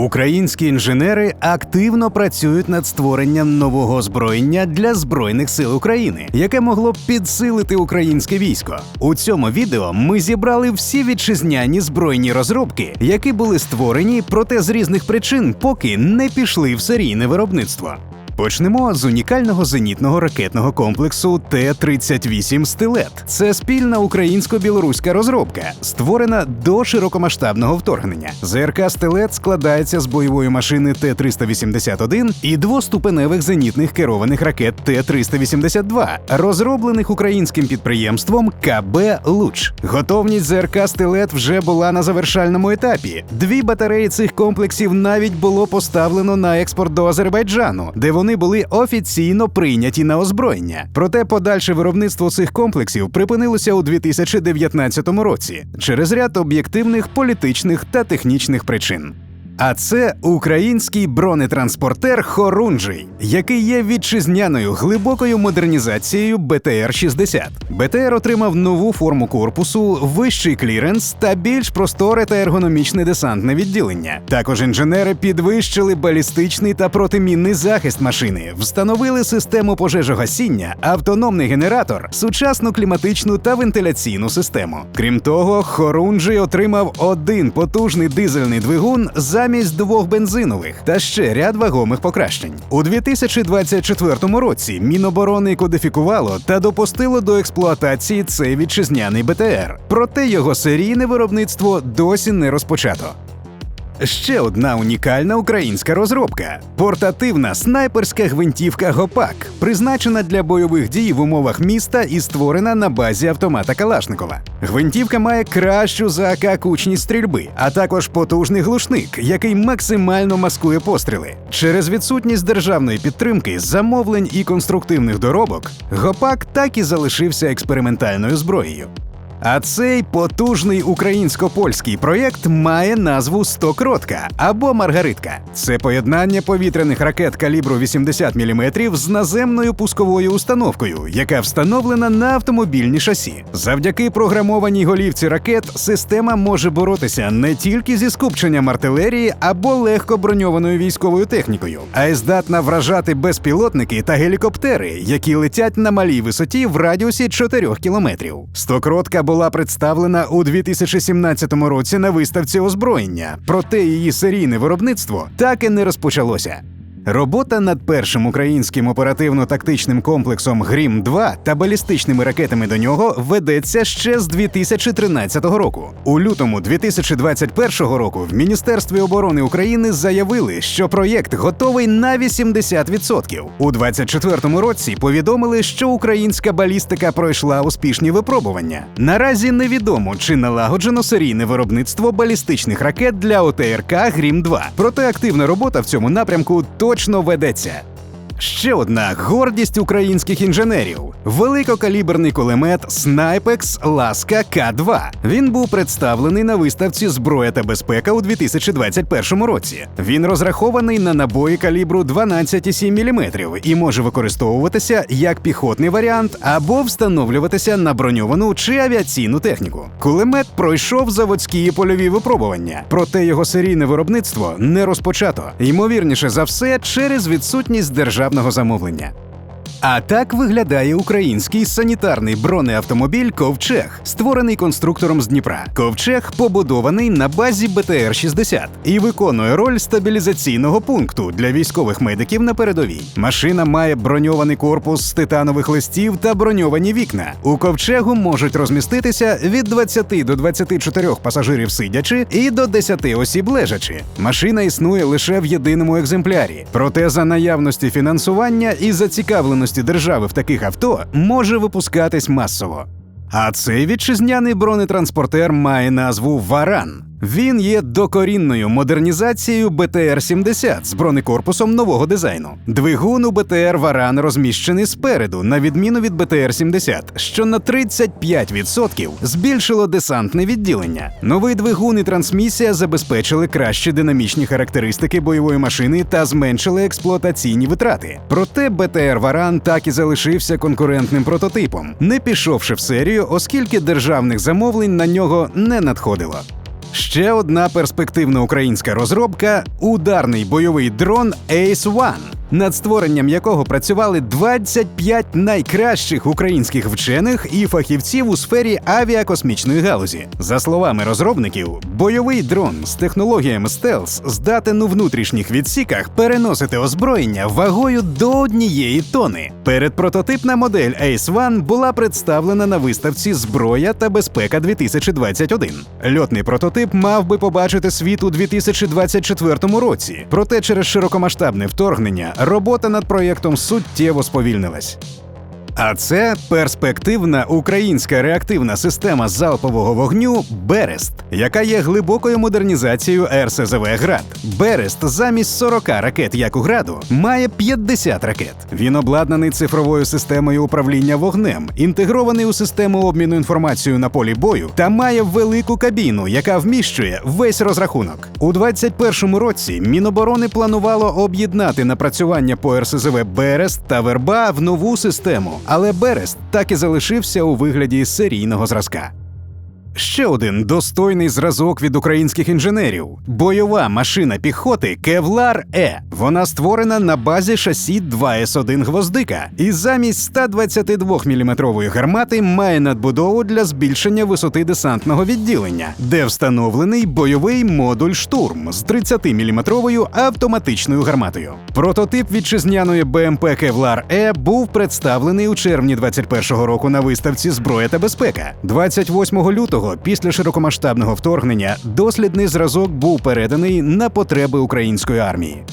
Українські інженери активно працюють над створенням нового озброєння для збройних сил України, яке могло б підсилити українське військо. У цьому відео ми зібрали всі вітчизняні збройні розробки, які були створені, проте з різних причин поки не пішли в серійне виробництво. Почнемо з унікального зенітного ракетного комплексу Т-38 Стилет. Це спільна українсько-білоруська розробка, створена до широкомасштабного вторгнення. ЗРК Стилет складається з бойової машини Т-381 і двоступеневих зенітних керованих ракет Т-382, розроблених українським підприємством КБ Луч. Готовність ЗРК Стилет вже була на завершальному етапі. Дві батареї цих комплексів навіть було поставлено на експорт до Азербайджану, де вони були офіційно прийняті на озброєння. Проте подальше виробництво цих комплексів припинилося у 2019 році через ряд об'єктивних політичних та технічних причин. А це український бронетранспортер Хорунжий, який є вітчизняною глибокою модернізацією БТР-60. БТР отримав нову форму корпусу, вищий кліренс та більш просторе та ергономічне десантне відділення. Також інженери підвищили балістичний та протимінний захист машини, встановили систему пожежогасіння, автономний генератор, сучасну кліматичну та вентиляційну систему. Крім того, Хорунжий отримав один потужний дизельний двигун замість двох бензинових та ще ряд вагомих покращень. У 2024 році Міноборони кодифікувало та допустило до експлуатації цей вітчизняний БТР. Проте його серійне виробництво досі не розпочато. Ще одна унікальна українська розробка портативна снайперська гвинтівка Гопак, призначена для бойових дій в умовах міста і створена на базі автомата Калашникова. Гвинтівка має кращу за АК кучність стрільби, а також потужний глушник, який максимально маскує постріли. Через відсутність державної підтримки, замовлень і конструктивних доробок, Гопак так і залишився експериментальною зброєю. А цей потужний українсько-польський проєкт має назву Стокротка або Маргаритка. Це поєднання повітряних ракет калібру 80 мм з наземною пусковою установкою, яка встановлена на автомобільні шасі. Завдяки програмованій голівці ракет система може боротися не тільки зі скупченням артилерії або легко броньованою військовою технікою, а й здатна вражати безпілотники та гелікоптери, які летять на малій висоті в радіусі 4 кілометрів. Стокротка була представлена у 2017 році на виставці озброєння, проте її серійне виробництво так і не розпочалося. Робота над першим українським оперативно-тактичним комплексом Грім 2 та балістичними ракетами до нього ведеться ще з 2013 року. У лютому 2021 року в Міністерстві оборони України заявили, що проєкт готовий на 80%. У 2024 році повідомили, що українська балістика пройшла успішні випробування. Наразі невідомо, чи налагоджено серійне виробництво балістичних ракет для ОТРК Грім 2 Проте активна робота в цьому напрямку точно ведеться. Ще одна гордість українських інженерів великокаліберний кулемет Снайпекс Ласка К2. Він був представлений на виставці Зброя та безпека у 2021 році. Він розрахований на набої калібру 12,7 мм і може використовуватися як піхотний варіант або встановлюватися на броньовану чи авіаційну техніку. Кулемет пройшов заводські і польові випробування, проте його серійне виробництво не розпочато. Ймовірніше за все, через відсутність державного замовлення. А так виглядає український санітарний бронеавтомобіль Ковчег, створений конструктором з Дніпра. Ковчег побудований на базі БТР-60 і виконує роль стабілізаційного пункту для військових медиків на передовій. Машина має броньований корпус з титанових листів та броньовані вікна. У ковчегу можуть розміститися від 20 до 24 пасажирів сидячи і до 10 осіб лежачи. Машина існує лише в єдиному екземплярі. Проте за наявності фінансування і зацікавленості держави в таких авто може випускатись масово. А цей вітчизняний бронетранспортер має назву Варан. Він є докорінною модернізацією БТР-70 з бронекорпусом нового дизайну. Двигун у БТР Варан розміщений спереду, на відміну від БТР-70, що на 35% збільшило десантне відділення. Новий двигун і трансмісія забезпечили кращі динамічні характеристики бойової машини та зменшили експлуатаційні витрати. Проте БТР Варан так і залишився конкурентним прототипом, не пішовши в серію, оскільки державних замовлень на нього не надходило. Ще одна перспективна українська розробка ударний бойовий дрон Ace One, над створенням якого працювали 25 найкращих українських вчених і фахівців у сфері авіакосмічної галузі. За словами розробників, бойовий дрон з технологіями стелс здатен у внутрішніх відсіках переносити озброєння вагою до однієї тони. Передпрототипна модель Ace One була представлена на виставці Зброя та безпека 2021. Льотний прототип мав би побачити світ у 2024 році, проте через широкомасштабне вторгнення робота над проєктом суттєво сповільнилась. А це перспективна українська реактивна система залпового вогню Берест, яка є глибокою модернізацією РСЗВ Град. Берест замість 40 ракет, як у граду, має 50 ракет. Він обладнаний цифровою системою управління вогнем, інтегрований у систему обміну інформацією на полі бою та має велику кабіну, яка вміщує весь розрахунок. У 2021 році Міноборони планувало об'єднати напрацювання по РСЗВ Берест та Верба в нову систему але Берест так і залишився у вигляді серійного зразка. Ще один достойний зразок від українських інженерів бойова машина піхоти Кевлар Е. Вона створена на базі шасі 2С1 гвоздика і замість 122-мм гармати має надбудову для збільшення висоти десантного відділення, де встановлений бойовий модуль штурм з 30-мм автоматичною гарматою. Прототип вітчизняної БМП Кевлар Е був представлений у червні 21-го року на виставці Зброя та безпека 28 лютого після широкомасштабного вторгнення дослідний зразок був переданий на потреби української армії.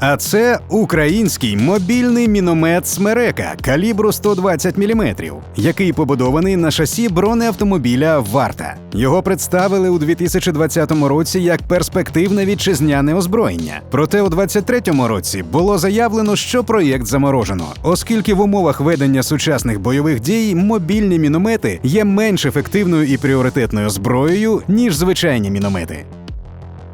А це український мобільний міномет Смерека калібру 120 мм, який побудований на шасі бронеавтомобіля Варта. Його представили у 2020 році як перспективне вітчизняне озброєння. Проте у 2023 році було заявлено, що проєкт заморожено, оскільки в умовах ведення сучасних бойових дій мобільні міномети є менш ефективною і пріоритетною зброєю ніж звичайні міномети.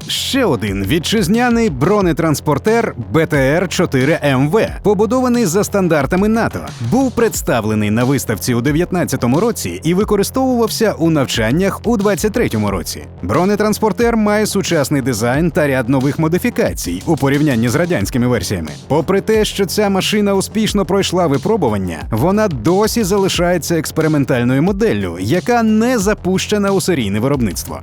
Ще один вітчизняний бронетранспортер БТР-4МВ, побудований за стандартами НАТО, був представлений на виставці у 2019 році і використовувався у навчаннях у 2023 році. Бронетранспортер має сучасний дизайн та ряд нових модифікацій у порівнянні з радянськими версіями. Попри те, що ця машина успішно пройшла випробування, вона досі залишається експериментальною моделлю, яка не запущена у серійне виробництво.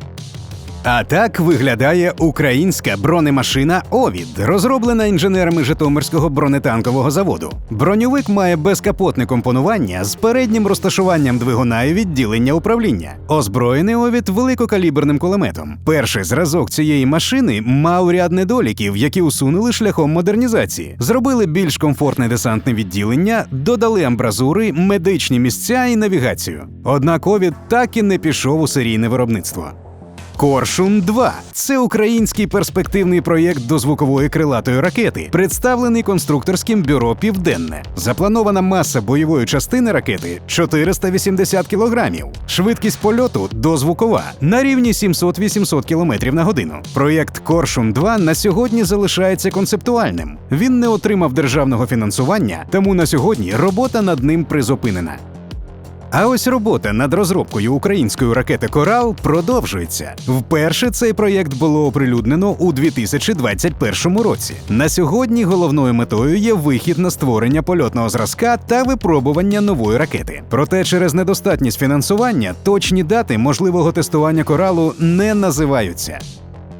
А так виглядає українська бронемашина Овід, розроблена інженерами Житомирського бронетанкового заводу. Броньовик має безкапотне компонування з переднім розташуванням двигуна і відділення управління. Озброєний Овід великокаліберним кулеметом. Перший зразок цієї машини мав ряд недоліків, які усунули шляхом модернізації. Зробили більш комфортне десантне відділення, додали амбразури, медичні місця і навігацію. Однак Овід так і не пішов у серійне виробництво. Коршун 2 це український перспективний проєкт дозвукової крилатої ракети, представлений конструкторським бюро Південне. Запланована маса бойової частини ракети 480 кілограмів. Швидкість польоту дозвукова на рівні 700-800 км на годину. Проєкт Коршун 2 на сьогодні залишається концептуальним. Він не отримав державного фінансування, тому на сьогодні робота над ним призупинена. А ось робота над розробкою української ракети Корал продовжується. Вперше цей проєкт було оприлюднено у 2021 році. На сьогодні головною метою є вихід на створення польотного зразка та випробування нової ракети. Проте через недостатність фінансування точні дати можливого тестування коралу не називаються.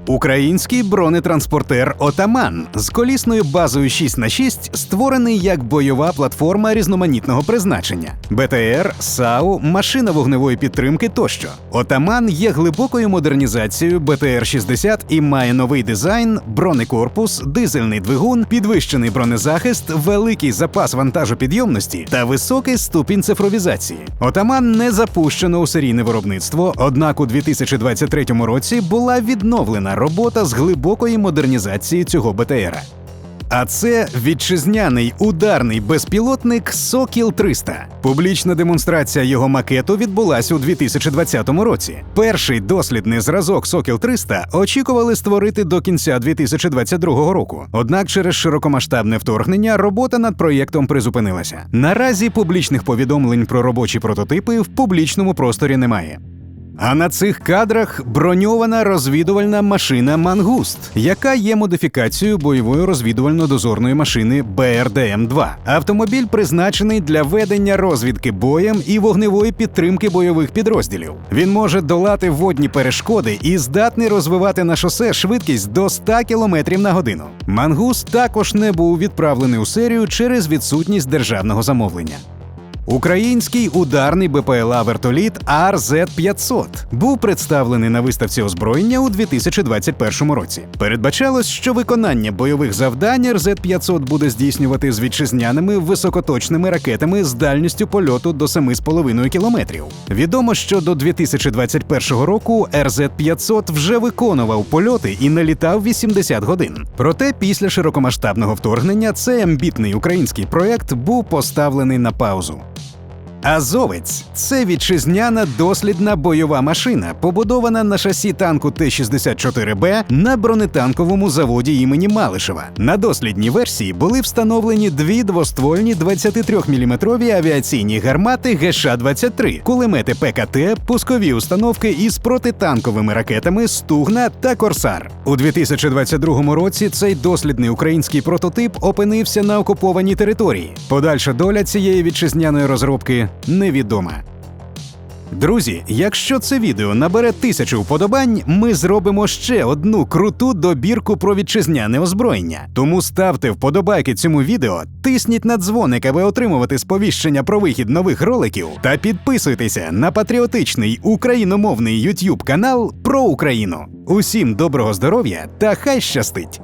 Український бронетранспортер Отаман з колісною базою 6 х 6 створений як бойова платформа різноманітного призначення: БТР, САУ, машина вогневої підтримки тощо. Отаман є глибокою модернізацією БТР-60 і має новий дизайн, бронекорпус, дизельний двигун, підвищений бронезахист, великий запас вантажопідйомності та високий ступінь цифровізації. Отаман не запущено у серійне виробництво, однак у 2023 році була відновлена робота з глибокої модернізації цього БТРа. А це вітчизняний ударний безпілотник Сокіл 300 Публічна демонстрація його макету відбулася у 2020 році. Перший дослідний зразок Сокіл 300 очікували створити до кінця 2022 року. Однак через широкомасштабне вторгнення робота над проєктом призупинилася. Наразі публічних повідомлень про робочі прототипи в публічному просторі немає. А на цих кадрах броньована розвідувальна машина Мангуст, яка є модифікацією бойової розвідувально-дозорної машини БРДМ-2. Автомобіль призначений для ведення розвідки боєм і вогневої підтримки бойових підрозділів. Він може долати водні перешкоди і здатний розвивати на шосе швидкість до 100 км на годину. Мангуст також не був відправлений у серію через відсутність державного замовлення. Український ударний БПЛА вертоліт АРЗ-500 був представлений на виставці озброєння у 2021 році. Передбачалось, що виконання бойових завдань РЗ-500 буде здійснювати з вітчизняними високоточними ракетами з дальністю польоту до 7,5 кілометрів. Відомо, що до 2021 року РЗ-500 вже виконував польоти і налітав 80 годин. Проте після широкомасштабного вторгнення цей амбітний український проект був поставлений на паузу. Азовець це вітчизняна дослідна бойова машина, побудована на шасі танку Т-64Б на бронетанковому заводі імені Малишева. На дослідній версії були встановлені дві двоствольні 23-мм авіаційні гармати ГШ-23, кулемети ПКТ, пускові установки із протитанковими ракетами Стугна та Корсар. У 2022 році цей дослідний український прототип опинився на окупованій території. Подальша доля цієї вітчизняної розробки невідома. Друзі, якщо це відео набере тисячу вподобань, ми зробимо ще одну круту добірку про вітчизняне озброєння. Тому ставте вподобайки цьому відео, тисніть на дзвоник, аби отримувати сповіщення про вихід нових роликів, та підписуйтеся на патріотичний україномовний YouTube канал про Україну. Усім доброго здоров'я та хай щастить!